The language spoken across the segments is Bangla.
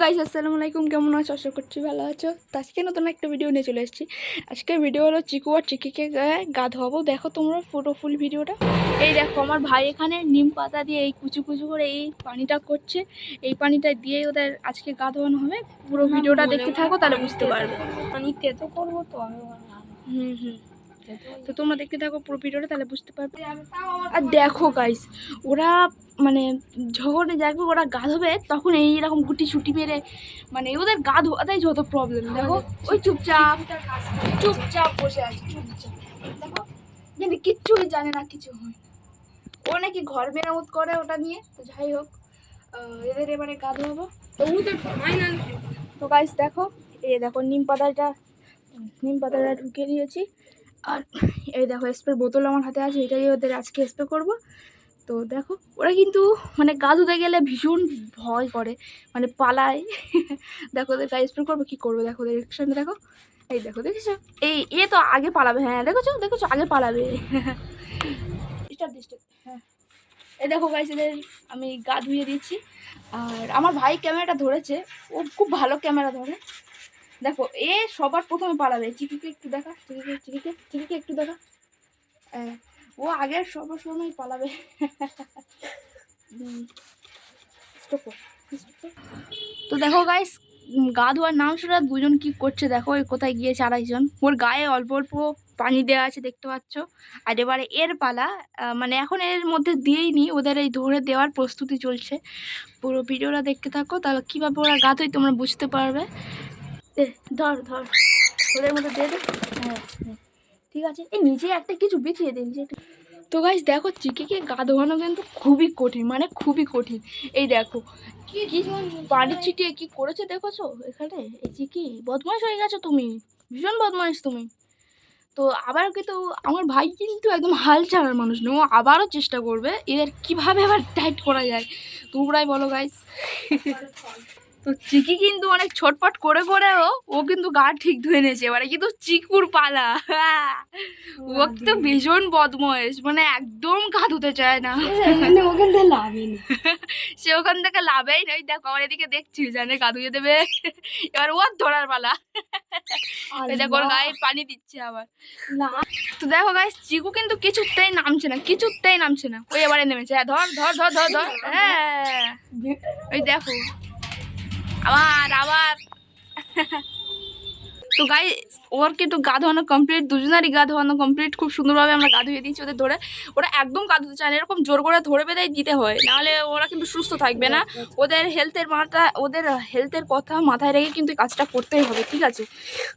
গাইস আসসালামু আলাইকুম। কেমন আছো? আশা করছি ভালো আছো। তো আজকে নতুন একটা ভিডিও নিয়ে চলে এসেছি। আজকে ভিডিও হলো চিকু আর চিকিকে গায়ে গা ধোয়াবো। দেখো তোমরা পুরো ফুল ভিডিওটা এই দেখো আমার ভাই এখানে নিম পাতা দিয়ে এই কুচু কুচু করে এই পানিটা করছে। এই পানিটা দিয়ে ওদের আজকে গা ধোয়ানো হবে। পুরো ভিডিওটা দেখতে থাকো তাহলে বুঝতে পারবে। আমি তেতো করব তো আমি হুম হুম। তো তোমরা দেখতে থাকো পুরো ভিডিওটা তাহলে বুঝতে পারবে। আর দেখো গাইস ওরা মানে যখন দেখবে ওরা গা ধোবে তখন এই এইরকম গুটি ছুটি মেরে মানে ওদের গা ধোয়াতেই যত প্রবলেম দেখো ওই চুপচাপ। চুপচাপ বসে আছে চুপচাপ। দেখো কিন্তু কিচ্ছুই জানে না কিছু হয়। ও নাকি ঘর মেরামত করে ওটা নিয়ে তো যাই হোক এদের এবারে গা ধোয়াবো। তবু তো ফাইনাল তো গাইস দেখো এই দেখো নিম পাতাটা নিম পাতাটা ঢুকিয়ে দিয়েছি। আর এই দেখো স্প্রে বোতল আমার হাতে আছে এটাই ওদের আজকে স্প্রে করব। তো দেখো ওরা কিন্তু মানে গা ধুতে গেলে ভীষণ ভয় করে মানে পালায়। দেখো ওদের গায়ে স্প্রে করব কী করব? দেখো ওদের সামনে দেখো। এই দেখো দেখেছ? এই এ তো আগে পালাবে হ্যাঁ দেখেছ? দেখেছ? আগে পালাবে। স্টার্ট স্টার্ট হ্যাঁ। এই দেখো গাইস এদের আমি গা ধুয়ে দিচ্ছি আর আমার ভাই ক্যামেরাটা ধরেছে ও খুব ভালো ক্যামেরা ধরে। দেখো এ সবার প্রথমে পালাবে। চিকিকে একটু দেখা চিকিকে চিকিকে চিকিকে একটু দেখা। হ্যাঁ, ও আগে সবার সময় পালাবে। তো দেখো গাইস গা ধোয়ার নাম শুনে দুজন কি করছে দেখো ওই কোথায় গিয়েছে আড়াইজন ওর গায়ে অল্প অল্প পানি দেওয়া আছে দেখতে পাচ্ছ। আর এবারে এর পালা মানে এখন এর মধ্যে দিয়েই নি ওদের এই ধরে দেওয়ার প্রস্তুতি চলছে। পুরো ভিডিওটা দেখতে থাকো তাহলে কীভাবে ওরা গা ধোয় তোমরা বুঝতে পারবে। ধর ধর। ওদের মধ্যে দিয়ে দে। হ্যাঁ হ্যাঁ। ঠিক আছে? এই নিচে একটা কিছু বিছিয়ে দিন একটা। তো গাইজ দেখো চিকিকে গা ধোয়ানো কিন্তু খুবই কঠিন মানে খুবই কঠিন। এই দেখো কি পানি ছিটিয়ে কি করেছে দেখেছ এখানে? এই চিকি বদমাইশ হয়ে গেছো তুমি ভীষণ বদমাইশ তুমি। তো আবার কিন্তু আমার ভাই কিন্তু একদম হাল ছাড়ার মানুষ নয় ও আবারও চেষ্টা করবে এদের কীভাবে আবার টাইট করা যায়। তোমরাই বলো গাইস তো চিকি কিন্তু অনেক ছটপট করে করেও ও কিন্তু গা ঠিক ধুয়ে নিয়েছে এবারে কিন্তু চিকুর পালা। ও তো ভীষণ বদময়েশ মানে একদম গা ধুতে চায় না। মানে ওখান থেকে নেই। সে ওখান থেকে লাভেই নেই। দেখো আমার এদিকে দেখছি জানে গা ধুয়ে দেবে। এবার ওর ধরার পালা। দেখো ওর গায়ে পানি দিচ্ছে আবার। তো দেখো গাইস চিকু কিন্তু কিছুতেই নামছে না কিছুতেই নামছে না। ওই এবারে নেমেছে। হ্যাঁ ধর ধর ধর ধর ধর। হ্যাঁ। ওই দেখো। আবার আবার তো গাই ওর কিন্তু গা ধোয়ানো কমপ্লিট দুজনারই গা ধোয়ানো কমপ্লিট খুব সুন্দরভাবে আমরা গা ধুয়ে দিয়েছি ওদের ধরে। ওরা একদম গা ধুতে চায় না এরকম জোর করে ধরে বেঁধেই দিতে হয় নাহলে ওরা কিন্তু সুস্থ থাকবে না। ওদের হেলথের মাথা ওদের হেলথের কথা মাথায় রেখে কিন্তু কাজটা করতেই হবে ঠিক আছে?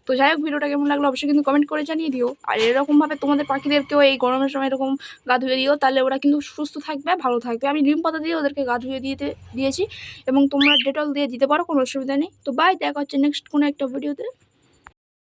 তো যাই হোক ভিডিওটা কেমন লাগল অবশ্যই কিন্তু কমেন্ট করে জানিয়ে দিও। আর এরকমভাবে তোমাদের পাখিদেরকেও এই গরমের সময় এরকম গা ধুয়ে দিও তাহলে ওরা কিন্তু সুস্থ থাকবে ভালো থাকবে। আমি নিম পাতা দিয়ে ওদেরকে গা ধুয়ে দিতে দিয়েছি এবং তোমরা ডেটল দিয়ে দিতে পারো কোনো অসুবিধা নেই। তো বাই দেখা হচ্ছে নেক্সট কোনো একটা ভিডিওতে